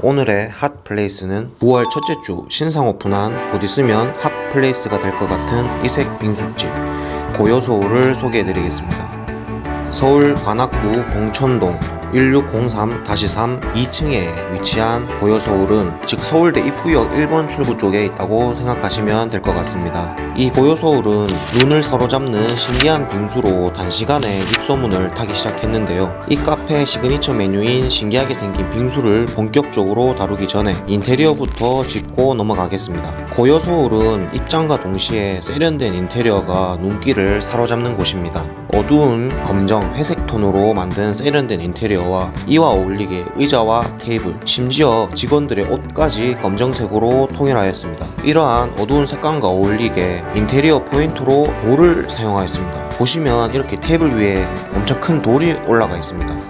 오늘의 핫플레이스는 9월 첫째 주 신상 오픈한 곧 있으면 핫플레이스가 될 것 같은 이색 빙수집 고요소울을 소개해드리겠습니다. 서울 관악구 봉천동 1603-3 2층에 위치한 고요서울은 즉 서울대 입구역 1번 출구 쪽에 있다고 생각하시면 될 것 같습니다. 이 고요서울은 눈을 사로잡는 신기한 빙수로 단시간에 입소문을 타기 시작했는데요. 이 카페 시그니처 메뉴인 신기하게 생긴 빙수를 본격적으로 다루기 전에 인테리어부터 짚고 넘어가겠습니다. 고요서울은 입장과 동시에 세련된 인테리어가 눈길을 사로잡는 곳입니다. 어두운 검정, 회색 톤으로 만든 세련된 인테리어와 이와 어울리게 의자와 테이블, 심지어 직원들의 옷까지 검정색으로 통일하였습니다. 이러한 어두운 색감과 어울리게 인테리어 포인트로 돌을 사용하였습니다. 보시면 이렇게 테이블 위에 엄청 큰 돌이 올라가 있습니다.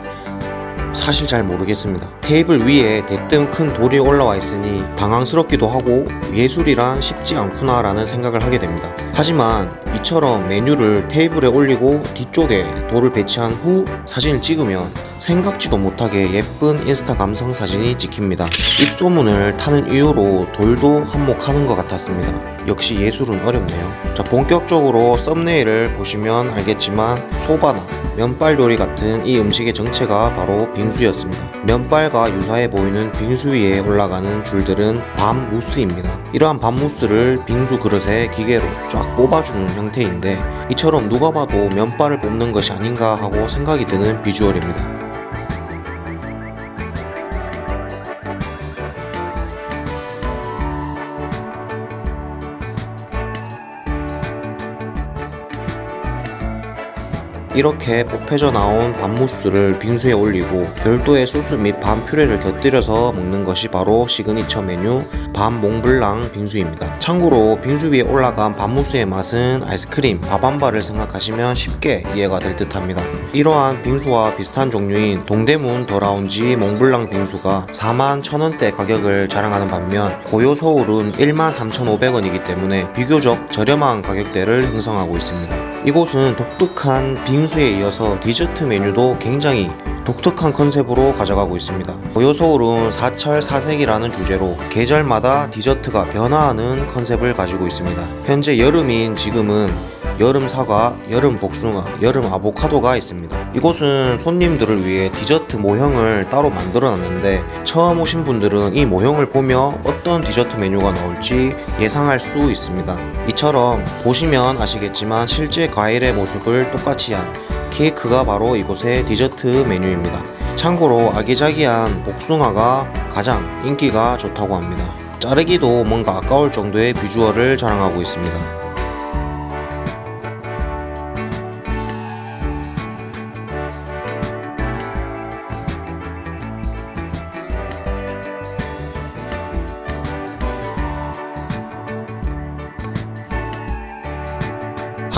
사실 잘 모르겠습니다. 테이블 위에 대뜸 큰 돌이 올라와 있으니 당황스럽기도 하고 예술이란 쉽지 않구나 라는 생각을 하게 됩니다. 하지만 이처럼 메뉴를 테이블에 올리고 뒤쪽에 돌을 배치한 후 사진을 찍으면 생각지도 못하게 예쁜 인스타 감성 사진이 찍힙니다. 입소문을 타는 이유로 돌도 한몫하는 것 같았습니다. 역시 예술은 어렵네요. 자, 본격적으로 썸네일을 보시면 알겠지만 소바나 면발 요리 같은 이 음식의 정체가 바로 빙수였습니다. 면발과 유사해 보이는 빙수 위에 올라가는 줄들은 밤 무스입니다. 이러한 밤 무스를 빙수 그릇에 기계로 쫙 뽑아주는 형태인데 이처럼 누가 봐도 면발을 뽑는 것이 아닌가 하고 생각이 드는 비주얼입니다. 이렇게 뽑혀져 나온 밤무스를 빙수에 올리고 별도의 소스 및 밤 퓨레를 곁들여서 먹는 것이 바로 시그니처 메뉴 밤 몽블랑 빙수입니다. 참고로 빙수 위에 올라간 밤무스의 맛은 아이스크림, 발을 생각하시면 쉽게 이해가 될 듯합니다. 이러한 빙수와 비슷한 종류인 동대문 더라운지 몽블랑 빙수가 4만 1천원대 가격을 자랑하는 반면 고요 서울은 1만 3,500원이기 때문에 비교적 저렴한 가격대를 형성하고 있습니다. 이곳은 독특한 빙수에 이어서 디저트 메뉴도 굉장히 독특한 컨셉으로 가져가고 있습니다. 고요서울은 사철 사색이라는 주제로 계절마다 디저트가 변화하는 컨셉을 가지고 있습니다. 현재 여름인 지금은 여름 사과, 여름 복숭아, 여름 아보카도가 있습니다. 이곳은 손님들을 위해 디저트 모형을 따로 만들어 놨는데 처음 오신 분들은 이 모형을 보며 어떤 디저트 메뉴가 나올지 예상할 수 있습니다. 이처럼 보시면 아시겠지만 실제 과일의 모습을 똑같이 한 케이크가 바로 이곳의 디저트 메뉴입니다. 참고로 아기자기한 복숭아가 가장 인기가 좋다고 합니다. 자르기도 뭔가 아까울 정도의 비주얼을 자랑하고 있습니다.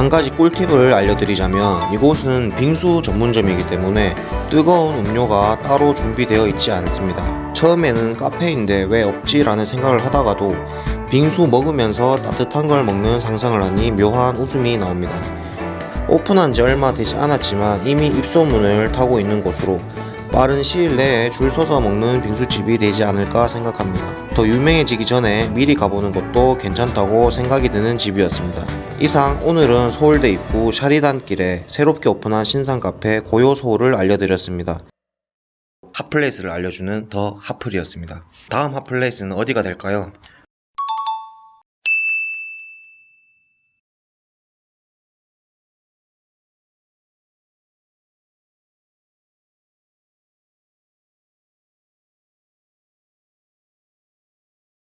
한 가지 꿀팁을 알려드리자면 이곳은 빙수 전문점이기 때문에 뜨거운 음료가 따로 준비되어 있지 않습니다. 처음에는 카페인데 왜 없지 라는 생각을 하다가도 빙수 먹으면서 따뜻한 걸 먹는 상상을 하니 묘한 웃음이 나옵니다. 오픈한 지 얼마 되지 않았지만 이미 입소문을 타고 있는 곳으로 빠른 시일 내에 줄 서서 먹는 빙수집이 되지 않을까 생각합니다. 더 유명해지기 전에 미리 가보는 것도 괜찮다고 생각이 드는 집이었습니다. 이상 오늘은 서울대 입구 샤리단길에 새롭게 오픈한 신상 카페 고요소를 알려드렸습니다. 핫플레이스를 알려주는 더 핫플이었습니다. 다음 핫플레이스는 어디가 될까요?